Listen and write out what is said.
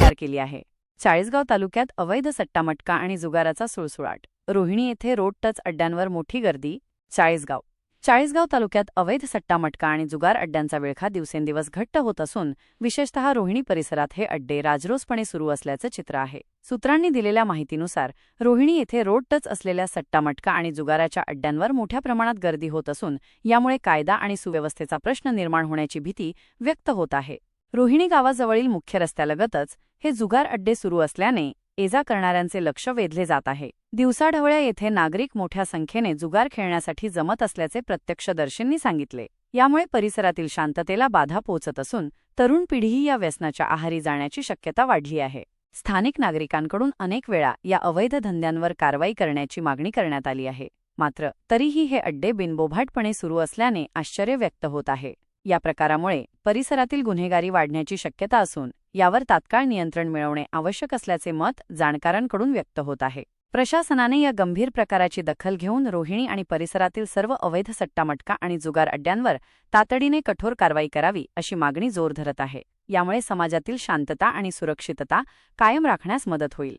तयार केली आहे. चाळीसगाव तालुक्यात अवैध सट्टामटका आणि जुगाराचा सुळसुळाट. रोहिणी येथे रोड टच अड्ड्यांवर मोठी गर्दी चाळीसगाव. चाळीसगाव तालुक्यात अवैध सट्टामटका आणि जुगार अड्ड्यांचा विळखा दिवसेंदिवस घट्ट होत असून विशेषतः रोहिणी परिसरात हे अड्डे राजरोसपणे सुरू असल्याचं चित्र आहे. सूत्रांनी दिलेल्या माहितीनुसार रोहिणी येथे रोड टच असलेल्या सट्टामटका आणि जुगाराच्या अड्ड्यांवर मोठ्या प्रमाणात गर्दी होत असून यामुळे कायदा आणि सुव्यवस्थेचा प्रश्न निर्माण होण्याची भीती व्यक्त होत आहे. रोहिणी गावाजवळील मुख्य रस्त्यालगतच हे जुगार अड्डे सुरू असल्याने एजा करणाऱ्यांचे लक्ष वेधले जात आहे. दिवसाढवळ्या येथे नागरिक मोठ्या संख्येने जुगार खेळण्यासाठी जमत असल्याचे प्रत्यक्षदर्शींनी सांगितले. यामुळे परिसरातील शांततेला बाधा पोहोचत असून तरुण पिढीही या व्यसनाच्या आहारी जाण्याची शक्यता वाढली आहे. स्थानिक नागरिकांकडून अनेक वेळा या अवैध धंद्यांवर कारवाई करण्याची मागणी करण्यात आली आहे. मात्र तरीही हे अड्डे बिनबोभाटपणे सुरू असल्याने आश्चर्य व्यक्त होत आहे. या प्रकारामुळे परिसरातील गुन्हेगारी वाढण्याची शक्यता असून यावर तात्काळ नियंत्रण मिळवणे आवश्यक असल्याचे मत जाणकारांकडून व्यक्त होत आहे. प्रशासनाने या गंभीर प्रकाराची दखल घेऊन रोहिणी आणि परिसरातील सर्व अवैध सट्टामटका आणि जुगार अड्ड्यांवर तातडीने कठोर कारवाई करावी अशी मागणी जोर धरत आहे. यामुळे समाजातील शांतता आणि सुरक्षितता कायम राखण्यास मदत होईल.